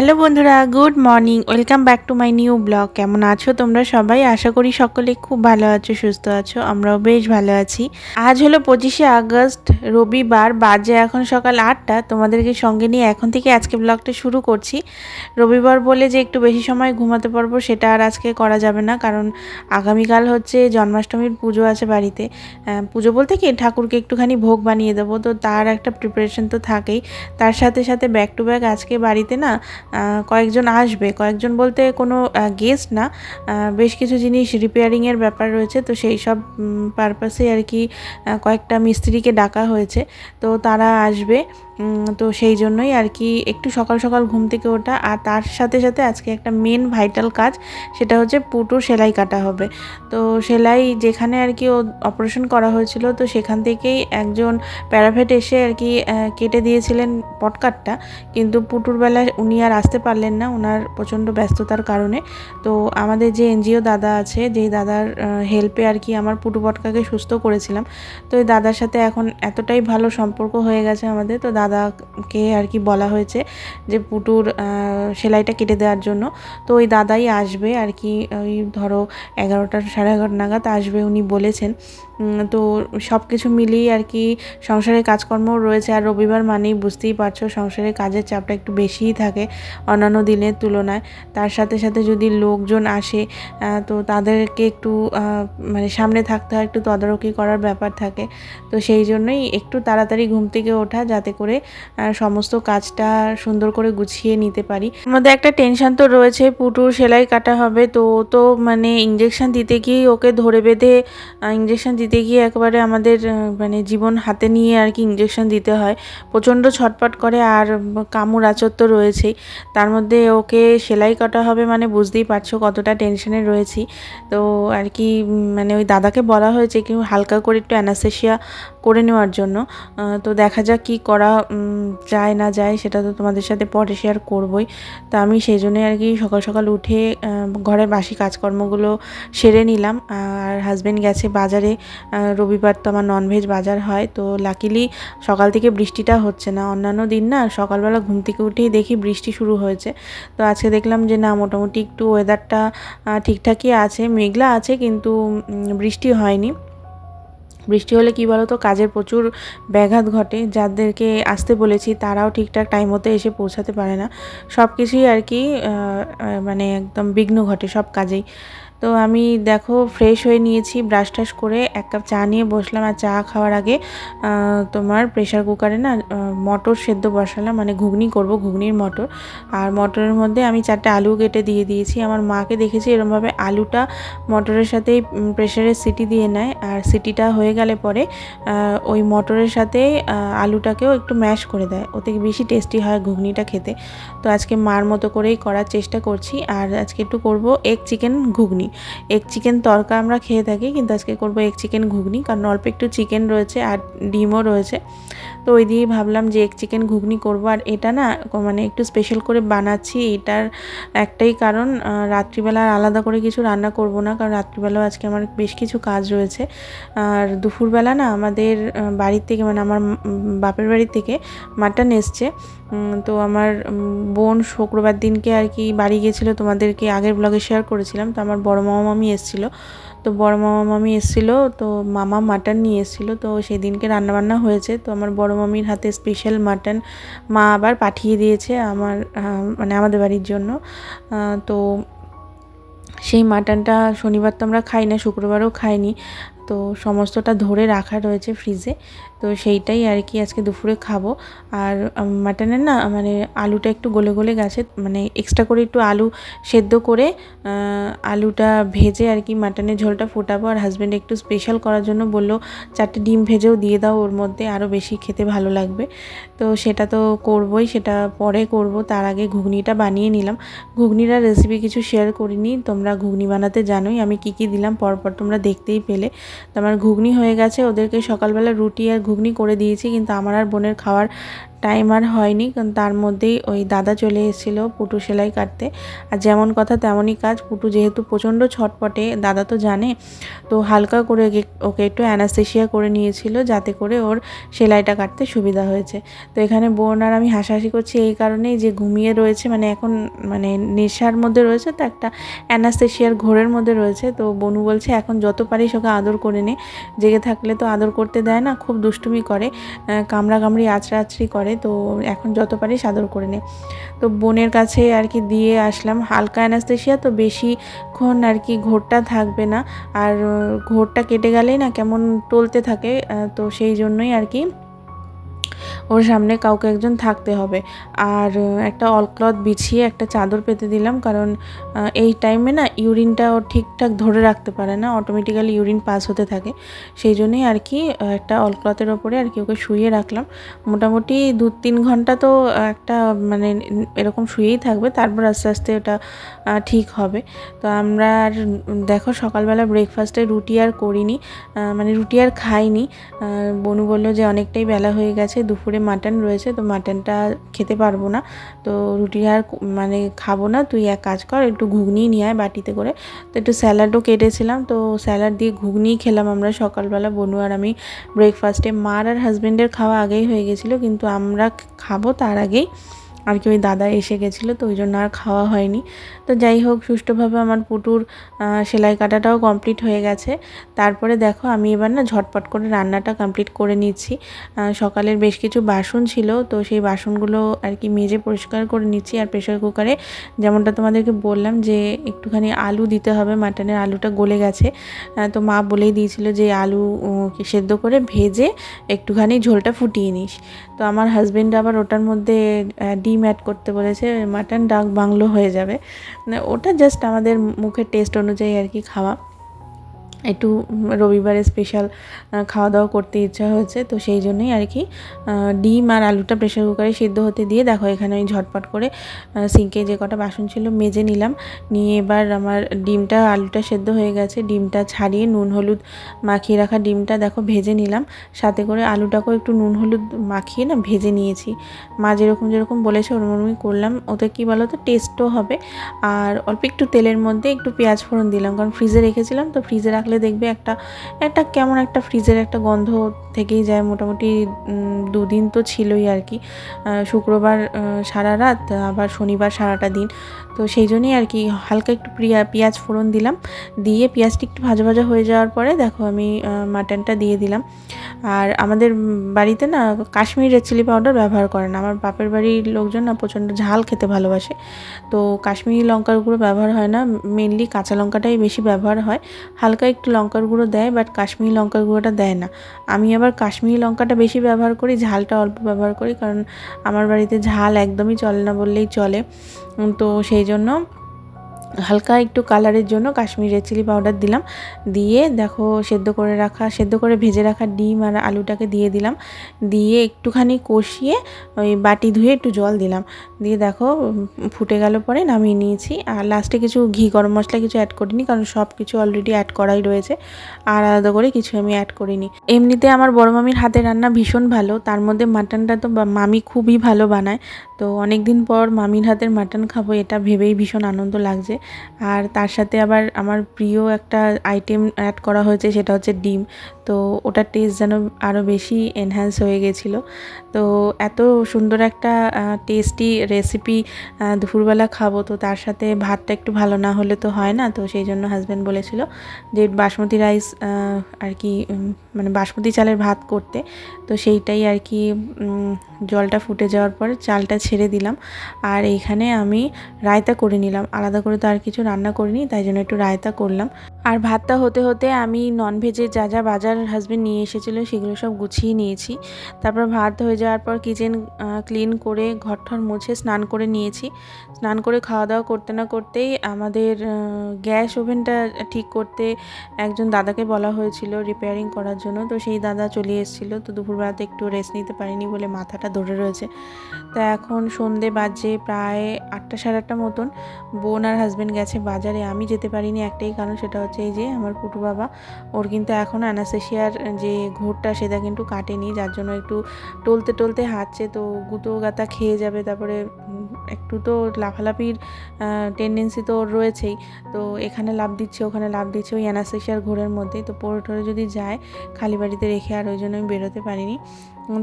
Hello বন্ধুরা, good morning, welcome back to my new blog. কেমন আছো তোমরা সবাই? আশা করি সকলে খুব ভালো আছো, সুস্থ আছো, আমরাও বেশ ভালো আছি। আজ হলো পঁচিশে আগস্ট, রবিবার, বাজে এখন সকাল আটটা। তোমাদেরকে সঙ্গে নিয়ে এখন থেকে আজকে ব্লগটা শুরু করছি। রবিবার বলে যে একটু বেশি সময় ঘুমাতে পারব, সেটা আর আজকে করা যাবে না, কারণ আগামীকাল হচ্ছে জন্মাষ্টমীর পুজো আছে বাড়িতে। পুজো বলতে কি? ঠাকুরকে একটুখানি ভোগ বানিয়ে দেবো। তো তার একটা প্রিপারেশন তো থাকেই। তার সাথে সাথে ব্যাক টু ব্যাক আজকে বাড়িতে না কয়েকজন আসবে। কয়েকজন বলতে কোনো গেস্ট না। বেশ কিছু জিনিস রিপেয়ারিংয়ের ব্যাপার রয়েছে। তো সেই সব পারপাসেই আর কি কয়েকটা মিস্ত্রিকে ডাকা হয়েছে। তো তারা আসবে। তো সেই জন্যই আর কি একটু সকাল সকাল ঘুম থেকে ওঠা আর তার সাথে সাথে আজকে একটা মেন ভাইটাল কাজ, সেটা হচ্ছে পুটুর সেলাই কাটা হবে। তো সেলাই যেখানে আর কি ও অপারেশন করা হয়েছিল, তো সেখান থেকেই একজন প্যারাফেট এসে আর কি কেটে দিয়েছিলেন পটকাটটা কিন্তু পুটুর বেলায় উনি আর আসতে পারলেন না ওনার প্রচণ্ড ব্যস্ততার কারণে। তো আমাদের যে এনজিও দাদা আছে, যেই দাদার হেল্পে আর কি আমার পুটু পটকাকে সুস্থ করেছিলাম। তো এই দাদার সাথে এখন এতটাই ভালো সম্পর্ক হয়ে গেছে আমাদের, তো দাদাকে আর কি বলা হয়েছে যে পুটুর সেলাইটা কেটে দেওয়ার জন্য। তো ওই দাদাই আসবে আর কি, ওই ধরো এগারোটা সাড়ে এগারোটা নাগাদ আসবে উনি বলেছেন। তো সব কিছু মিলিয়ে আর কি সংসারের কাজকর্মও রয়েছে। আর রবিবার মানেই বুঝতেই পারছ সংসারের কাজের চাপটা একটু বেশিই থাকে অন্যান্য দিনের তুলনায়। তার সাথে সাথে যদি লোকজন আসে তো তাদেরকে একটু মানে সামনে থাকতে হয়, একটু তদারকি করার ব্যাপার থাকে। তো সেই জন্যই একটু তাড়াতাড়ি ঘুম থেকে ওঠা যাতে করে সমস্ত কাজটা সুন্দর করে গুছিয়ে নিতে পারি। আমাদের একটা টেনশন তো রয়েছে, পুটুর সেলাই কাটা হবে, তো তো মানে ইঞ্জেকশন দিতে গিয়ে ওকে ধরে বেঁধে ইঞ্জেকশন দিতে গিয়ে একবারে আমাদের মানে জীবন হাতে নিয়ে আর কি ইঞ্জেকশন দিতে হয়। প্রচণ্ড ছটপট করে আর কামড় আচর তো রয়েছেই। তার মধ্যে ওকে সেলাই কাটা হবে মানে বুঝতেই পারছ কতটা টেনশনে রয়েছি। তো আর কি মানে ওই দাদাকে বলা হয়েছে কি হালকা করে একটু অ্যানাসেশিয়া করে নেওয়ার জন্য। তো দেখা যাক কী করা যায় না যায় সেটা তো তোমাদের সাথে পরে শেয়ার করবই। তো আমি সেই জন্যই আর কি সকাল সকাল উঠে ঘরের বাসি কাজকর্মগুলো সেরে নিলাম। আর হাজব্যান্ড গেছে বাজারে রবিবার তো আমার ননভেজ বাজার হয়। তো লাকিলি সকাল থেকে বৃষ্টিটা হচ্ছে না, অন্যান্য দিন না সকালবেলা ঘুম থেকে উঠেই দেখি বৃষ্টি শুরু হয়েছে। তো আজকে দেখলাম যে না, মোটামুটি একটু ওয়েদারটা ঠিকঠাকই আছে, মেঘলা আছে কিন্তু বৃষ্টি হয়নি। বৃষ্টি হলে কী বলো তো কাজের প্রচুর ব্যাঘাত ঘটে। যাদেরকে আসতে বলেছি, তারাও ঠিকঠাক টাইম মতো এসে পৌঁছাতে পারে না। সব কিছুই আর কি মানে একদম বিঘ্ন ঘটে সব কাজেই। তো আমি দেখো ফ্রেশ হয়ে নিয়েছি ব্রাশ টাশ করে এক কাপ চা নিয়ে বসলাম আর চা খাওয়ার আগে তোমার প্রেশার কুকারে না মটর সেদ্ধ বসালাম মানে ঘুগনি করব, ঘুগনির মটর। আর মটরের মধ্যে আমি চারটে আলু কেটে দিয়ে দিয়েছি। আমার মাকে দেখেছি এরমভাবে আলুটা মটরের সাথেই প্রেশারের সিটি দিয়ে নেয়। আর সিটিটা হয়ে গেলে পরে ওই মটরের সাথে আলুটাকেও একটু ম্যাশ করে দেয়। ওতে বেশি টেস্টি হয় ঘুগনিটা খেতে। তো আজকে মার মতো করেই করার চেষ্টা করছি। আর আজকে একটু করব এগ চিকেন ঘুগনি। এগ চিকেন তরকা আমরা খেয়ে থাকি, কিন্তু আজকে করব এগ চিকেন ঘুগনি, কারণ অল্প একটু চিকেন রয়েছে আর ডিমও রয়েছে। তো ওই দিয়েই ভাবলাম যে এগ চিকেন ঘুগনি করব, আর এটা না মানে একটু স্পেশাল করে বানাচ্ছি, এটার একটাই কারণ রাত্রিবেলা আর আলাদা করে কিছু রান্না করব না, কারণ রাত্রিবেলাও আজকে আমার বেশ কিছু কাজ রয়েছে। আর দুপুরবেলা না আমাদের বাড়ির থেকে মানে আমার বাপের বাড়ির থেকে মাটন এসছে। তো আমার বোন শুক্রবার দিনকে আর কি বাড়ি গিয়েছিল, তোমাদেরকে আগের ব্লগে শেয়ার করেছিলাম, তো আমার বড় মামা মামি এসেছিল। তো বড় মামা মামি এসেছিল, তো মামা মাটন নিয়ে এসেছিল। তো সেই দিনকে রান্নাবান্না হয়েছে, তো আমার বড় মামির হাতে স্পেশাল মাটন। মা আবার পাঠিয়ে দিয়েছে আমার মানে আমাদের বাড়ির জন্য। তো সেই মাটনটা শনিবার তো আমরা খাই না, শুক্রবারও খাইনি। তো সমস্তটা ধরে রাখা রয়েছে ফ্রিজে তো সেইটাই আর কি আজকে দুপুরে খাব। আর মাটনের না মানে আলুটা একটু গলে গলে গেছে মানে এক্সট্রা করে একটু আলু সেদ্ধ করে আলুটা ভেজে আর কি মাটনের ঝোলটা ফোটাবো। আর হাজব্যান্ড একটু স্পেশাল করার জন্য বলল, চারটে ডিম ভেজেও দিয়ে দাও ওর মধ্যে আরও বেশি খেতে ভালো লাগবে। তো সেটা তো করবই, সেটা পরে করব। তার আগে ঘুগনিটা বানিয়ে নিলাম। ঘুগনির রেসিপি কিছু শেয়ার করিনি, তোমরা ঘুগনি বানাতে জানোই। আমি কি কি দিলাম, পরপর তোমরা দেখতেই পেলে। তো আমার ঘুগনি হয়ে গেছে, ওদেরকে সকালবেলা রুটি আর ঘুগনি করে দিয়েছি কিন্তু আমার আর বোনের খাওয়ার টাইম আর হয়নি তার মধ্যেই ওই দাদা চলে এসেছিল পুটু সেলাই কাটতে। আর যেমন কথা তেমনই কাজ, পুটু যেহেতু প্রচণ্ড ছটপটে, দাদা তো জানে, তো হালকা করে ওকে- একটু অ্যানাস্থেশিয়া করে নিয়েছিল যাতে করে ওর সেলাইটা কাটতে সুবিধা হয়েছে। তো এখানে বোন আর আমি হাসাহাসি করছি এই কারণেই যে ঘুমিয়ে রয়েছে মানে এখন মানে নেশার মধ্যে রয়েছে, তো একটা অ্যানাস্থেশিয়ার ঘোরের মধ্যে রয়েছে। তো বনু বলছে, এখন যত পারিস ওকে আদর করে নে। জেগে থাকলে তো আদর করতে দেয় না, খুব দুষ্টুমি করে কামড়া কামড়ি করে তো এখন যত পারি সাদর করে নে। তো বোনের কাছে আর কি দিয়ে আসলাম। হালকা অ্যানাস্থেশিয়া, তো বেশিক্ষণ আর কি ঘোরটা থাকবে না। আর, ঘোরটা কেটে গেলেই না কেমন টলতে থাকে তো সেই জন্যই আর কি ওর সামনে কাউকে একজন থাকতে হবে। আর একটা অলক্লথ বিছিয়ে একটা চাদর পেতে দিলাম কারণ এই টাইমে না ইউরিনটা ও ঠিকঠাক ধরে রাখতে পারে না অটোমেটিক্যালি ইউরিন পাস হতে থাকে। সেই জন্যই আর কি একটা অলক্লথের ওপরে আর কি ওকে শুয়ে রাখলাম। মোটামুটি দু তিন ঘণ্টা তো একটা মানে এরকম শুয়েই থাকবে, তারপর আস্তে আস্তে ওটা ঠিক হবে। তো আমরা আর, দেখো সকালবেলা ব্রেকফাস্টে রুটি আর করিনি মানে রুটি আর খাইনি। বনু বলল যে অনেকটাই বেলা হয়ে গেছে, দুপুরে মাটন রয়েছে, তো মাটনটা খেতে পারব না। তো রুটি আর মানে খাব না, তুই এক কাজ কর, একটু ঘুগনি নিয়ে আয় বাটিতে করে। তো একটু স্যালাডও কেটেছিলাম, তো স্যালাড দিয়ে ঘুগনি খেলাম আমরা সকালবেলা। বনু আর আমি ব্রেকফাস্টে মার আর হাজব্যান্ডের খাওয়া আগেই হয়ে গেছিল, কিন্তু আমরা খাব তার আগেই। আর কি ওই দাদা এসে গেছিল, তো ওই জন্য আর খাওয়া হয়নি। তো যাই হোক, সুষ্ঠুভাবে আমার পুটুর সেলাই কাটাটাও কমপ্লিট হয়ে গেছে। তারপরে দেখো, আমি এবার না ঝটপট করে রান্নাটা কমপ্লিট করে নিচ্ছি। সকালের বেশ কিছু বাসন ছিল, তো সেই বাসনগুলো আর কি মেজে পরিষ্কার করে নিচ্ছি। আর প্রেশার কুকারে যেমনটা তোমাদেরকে বললাম যে, একটুখানি আলু দিতে হবে, মাটনের আলুটা গলে গেছে। তো মা বলেই দিয়েছিল যে, আলু সেদ্ধ করে ভেজে একটুখানি ঝোলটা ফুটিয়ে নিস। তো আমার হাজব্যান্ড আবার ওটার মধ্যে ডিম অ্যাড করতে বলেছে মাটন ডাক বাংলো হয়ে যাবে। মানে ওটা জাস্ট আমাদের মুখের টেস্ট অনুযায়ী আর কি খাওয়া। একটু রবিবারে স্পেশাল খাওয়া দাওয়া করতে ইচ্ছা হয়েছে, তো সেই জন্যই আর কি ডিম আর আলুটা প্রেশার কুকারে সিদ্ধ হতে দিয়ে দেখো এখানে আমি ঝটপট করে সিঙ্কে যে কটা বাসন ছিল মেজে নিলাম, নিয়ে এবার আমার ডিমটা, আলুটা সেদ্ধ হয়ে গেছে, ডিমটা ছাড়িয়ে নুন হলুদ মাখিয়ে রাখা ডিমটা দেখো ভেজে নিলাম, সাথে করে আলুটাকেও একটু নুন হলুদ মাখিয়ে না ভেজে নিয়েছি, মা যেরকম যেরকম বলেছে ওরকমই করলাম, ওতে কী বলো তো টেস্টও হবে, আর অল্প একটু তেলের মধ্যে একটু পেঁয়াজ ফোড়ন দিলাম, কারণ ফ্রিজে রেখেছিলাম, তো ফ্রিজে রাখলে দেখবে একটা একটা কেমন একটা ফ্রিজের একটা গন্ধ থেকেই যায় মোটামুটি দুদিন তো ছিলই আর কি। শুক্রবার সারা রাত, আবার শনিবার সারাটা দিন। তো সেই জন্যই আর কি হালকা একটু প্রিয়া পেঁয়াজ ফোড়ন দিলাম। দিয়ে পেঁয়াজটি একটু ভাজা ভাজা হয়ে যাওয়ার পরে দেখো আমি মাটনটা দিয়ে দিলাম। আর আমাদের বাড়িতে না কাশ্মীরি রেড চিলি পাউডার ব্যবহার করে না। আমার বাপের বাড়ির লোকজন না প্রচণ্ড ঝাল খেতে ভালোবাসে। তো কাশ্মীরি লঙ্কার গুঁড়ো ব্যবহার হয় না। মেনলি কাঁচা লঙ্কাটাই বেশি ব্যবহার হয়। হালকা একটু লঙ্কার গুঁড়ো দেয় বাট কাশ্মীরি লঙ্কার গুঁড়োটা দেয় না। আমি আবার কাশ্মীরি লঙ্কাটা বেশি ব্যবহার করি, ঝালটা অল্প ব্যবহার করি, কারণ আমার বাড়িতে ঝাল একদমই চলে না বললেই চলে। তো সেই জন্য হালকা একটু কালারের জন্য কাশ্মীরি রেড চিলি পাউডার দিলাম। দিয়ে দেখো সেদ্ধ করে রাখা, সেদ্ধ করে ভেজে রাখা ডিম আর আলুটাকে দিয়ে দিলাম। দিয়ে একটুখানি কষিয়ে ওই বাটি ধুয়ে একটু জল দিলাম। দিয়ে দেখো ফুটে গেল পরে নামিয়ে নিয়েছি। আর লাস্টে কিছু ঘি, গরম মশলা কিছু অ্যাড করিনি, কারণ সব কিছু অলরেডি অ্যাড করাই রয়েছে। আর আলাদা করে কিছু আমি অ্যাড করিনি। এমনিতে আমার বড় মামির হাতের রান্না ভীষণ ভালো। তার মধ্যে মাটনটা তো মামি খুবই ভালো বানায়। তো অনেক দিন পর মামির হাতের মাটন খাব, এটা ভেবেই ভীষণ আনন্দ লাগছে। আর তার সাথে আবার আমার প্রিয় একটা আইটেম অ্যাড করা হয়েছে, সেটা হচ্ছে ডিম। তো ওটার টেস্ট যেন আরও বেশি এনহ্যান্স হয়ে গেছিল। তো এত সুন্দর একটা টেস্টি রেসিপি দুপুরবেলা খাব, তো তার সাথে ভাতটা একটু ভালো না হলে তো হয় না। তো সেই জন্য হাজব্যান্ড বলেছিল যে বাসমতি রাইস আর কি মানে বাসমতি চালের ভাত করতে। তো সেইটাই আর কি জলটা ফুটে যাওয়ার পর চালটা ছেড়ে দিলাম। আর এইখানে আমি রায়তা করে নিলাম। আলাদা করে তো আর কিছু রান্না করিনি তাই জন্য একটু রায়তা করলাম। আর ভাতটা হতে হতে আমি ননভেজের যা যা বাজার হাজবেন্ড নিয়ে এসেছিল সেগুলো সব গুছিয়ে নিয়েছি। তারপর ভাত হয়ে যাওয়ার পর কিচেন ক্লিন করে ঘর ঠর মুছে স্নান করে নিয়েছি। স্নান করে খাওয়া দাওয়া করতে না করতেই আমাদের গ্যাস ওভেনটা ঠিক করতে একজন দাদাকে বলা হয়েছিল রিপেয়ারিং করার জন্য। তো সেই দাদা চলে এসেছিল। তো দুপুরবেলাতে একটু রেস্ট নিতে পারিনি বলে মাথাটা ধরে রয়েছে। তা এখন সন্ধে বাজে প্রায় আটটা সাড়ে আটটা মতন। বোন আর হাজব্যান্ড গেছে বাজারে। আমি যেতে পারিনি একটাই কারণ সেটা হচ্ছে এই যে আমার পুটু বাবা, ওর কিন্তু এখনও অ্যানাসেশিয়ার যে ঘোরটা সেটা কিন্তু কাটেনি, যার জন্য একটু টলতে টলতে হাঁটছে, তো গুঁতো গাতা খেয়ে যাবে, তারপরে একটু তো লাফালাফির টেন্ডেন্সি তো ওর রয়েছেই, তো এখানে লাভ দিচ্ছে, ওখানে লাভ দিচ্ছে ওই অ্যানাসেশিয়ার ঘোরের মধ্যেই তো পরে টরে যদি যায়, খালি বাড়িতে রেখে আর ওই জন্য আমি বেরোতে পারিনি,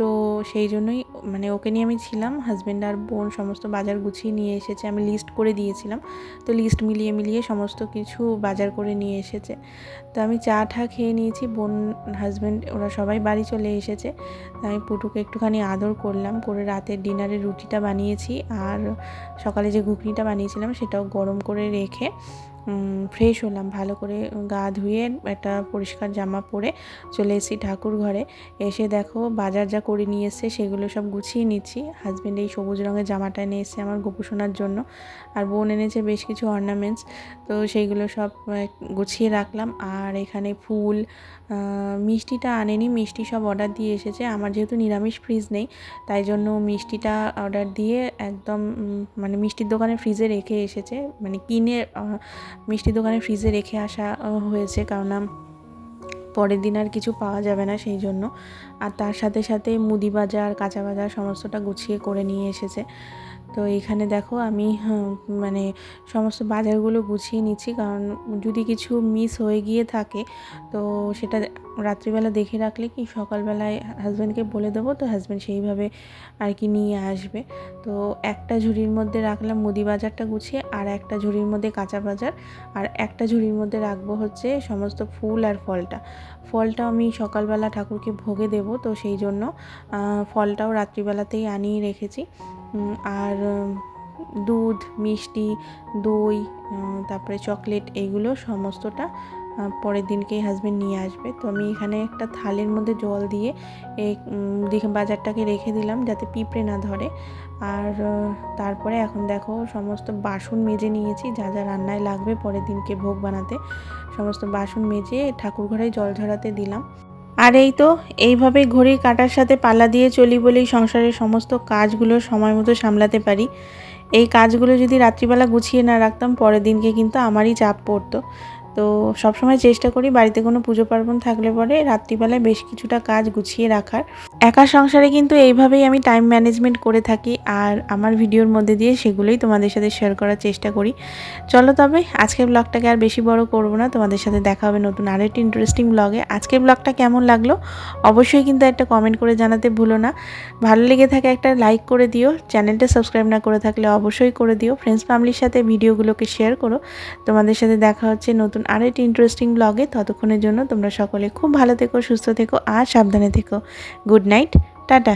তো সেই জন্যই মানে ওকে নিয়ে আমি ছিলাম হাজব্যান্ড আর বোন সমস্ত বাজার গুছিয়ে নিয়ে এসেছে, আমি লিস্ট করে দিয়েছিলাম। তো লিস্ট মিলিয়ে মিলিয়ে সমস্ত কিছু বাজার করে নিয়ে এসেছে। তো আমি চা ঠা খেয়ে নিয়েছি, বোন হাজব্যান্ড ওরা সবাই বাড়ি চলে এসেছে। আমি পুটুকে একটুখানি আদর করলাম, করে রাতের ডিনারে রুটিটা বানিয়েছি, আর সকালে যে ঘুগনিটা বানিয়েছিলাম সেটাও গরম করে রেখে ফ্রেশ হলাম, ভালো করে গা ধুয়ে একটা পরিষ্কার জামা পরে চলে এসেছি ঠাকুর ঘরে। এসে দেখো বাজার যা করে নিয়ে এসছে সেগুলো সব গুছিয়ে নিচ্ছি। হাজব্যান্ড এই সবুজ রঙের জামাটা নিয়ে এসছে আমার গোপুসোনার জন্য। আর বোন এনেছে বেশ কিছু অর্নামেন্টস তো সেইগুলো সব গুছিয়ে রাখলাম। আর এখানে ফুল মিষ্টিটা আনেনি, মিষ্টি সব অর্ডার দিয়ে এসেছে। আমার যেহেতু নিরামিষ ফ্রিজ নেই, তাই জন্য মিষ্টিটা অর্ডার দিয়ে একদম মানে মিষ্টির দোকানে ফ্রিজে রেখে এসেছে। মানে কিনে আহ, মিষ্টির দোকানে ফ্রিজে রেখে আসা হয়েছে। কারণ পরের দিন আর কিছু পাওয়া যাবে না সেই জন্য। আর তার সাথে সাথে মুদি বাজার কাঁচা বাজার সমস্তটা গুছিয়ে করে নিয়ে এসেছে। তো এইখানে দেখো আমি মানে সমস্ত বাজারগুলো গুছিয়ে নিচ্ছি। কারণ যদি কিছু মিস হয়ে গিয়ে থাকে, তো সেটা রাত্রিবেলা দেখে রাখলে কি সকালবেলায় হাজব্যান্ডকে বলে দেবো, তো হাজব্যান্ড সেইভাবে আর কি নিয়ে আসবে। তো একটা ঝুড়ির মধ্যে রাখলাম মুদি বাজারটা গুছিয়ে, আর একটা ঝুড়ির মধ্যে কাঁচা বাজার, আর একটা ঝুড়ির মধ্যে রাখব হচ্ছে সমস্ত ফুল আর ফলটা। ফলটা আমি সকালবেলা ঠাকুরকে ভোগে দেব, তো সেই জন্য ফলটাও রাত্রিবেলাতেই আনিয়ে রেখেছি। আর দুধ, মিষ্টি, দই তারপরে চকলেট এইগুলো সমস্তটা পরের দিনকেই হাজব্যান্ড নিয়ে আসবে। তো আমি এখানে একটা থালের মধ্যে জল দিয়ে এই বাজারটাকে রেখে দিলাম যাতে পিঁপড়ে না ধরে। আর তারপরে এখন দেখো সমস্ত বাসন মেজে নিয়েছি, যা যা রান্নায় লাগবে পরের দিনকে ভোগ বানাতে। সমস্ত বাসন মেজে ঠাকুর ঘরে জল ঝরাতে দিলাম। আর এই তো, এইভাবে ঘড়ির কাটার সাথে পাল্লা দিয়ে চলি বলেই সংসারের সমস্ত কাজগুলো সময় মতো সামলাতে পারি। এই কাজগুলো যদি রাত্রিবেলা গুছিয়ে না রাখতাম, পরের দিনকে কিন্তু আমারই চাপ পড়তো। তো সবসময় চেষ্টা করি বাড়িতে কোনো পুজো পার্বণ থাকলে পরে রাত্রিবেলায় বেশ কিছুটা কাজ গুছিয়ে রাখার। একা সংসারে কিন্তু এইভাবেই আমি টাইম ম্যানেজমেন্ট করে থাকি আর আমার ভিডিওর মধ্যে দিয়ে সেগুলোই তোমাদের সাথে শেয়ার করার চেষ্টা করি। চলো তবে, আজকের ব্লগটাকে আর বেশি বড় করব না, তোমাদের সাথে দেখা হবে নতুন আরও একটি ইন্টারেস্টিং ব্লগে আজকের ব্লগটা কেমন লাগল? অবশ্যই কিন্তু একটা কমেন্ট করে জানাতে ভুলো না। ভালো লেগে থাকে একটা লাইক করে দিও চ্যানেলটা সাবস্ক্রাইব না করে থাকলে অবশ্যই করে দিও। ফ্রেন্ডস ফ্যামিলির সাথে ভিডিওগুলোকে শেয়ার করো। তোমাদের সাথে দেখা হচ্ছে নতুন আরও একটি ইন্টারেস্টিং ব্লগে ততক্ষণের জন্য তোমরা সকলে খুব ভালো থেকো, সুস্থ থেকো আর সাবধানে থেকো। Good night tata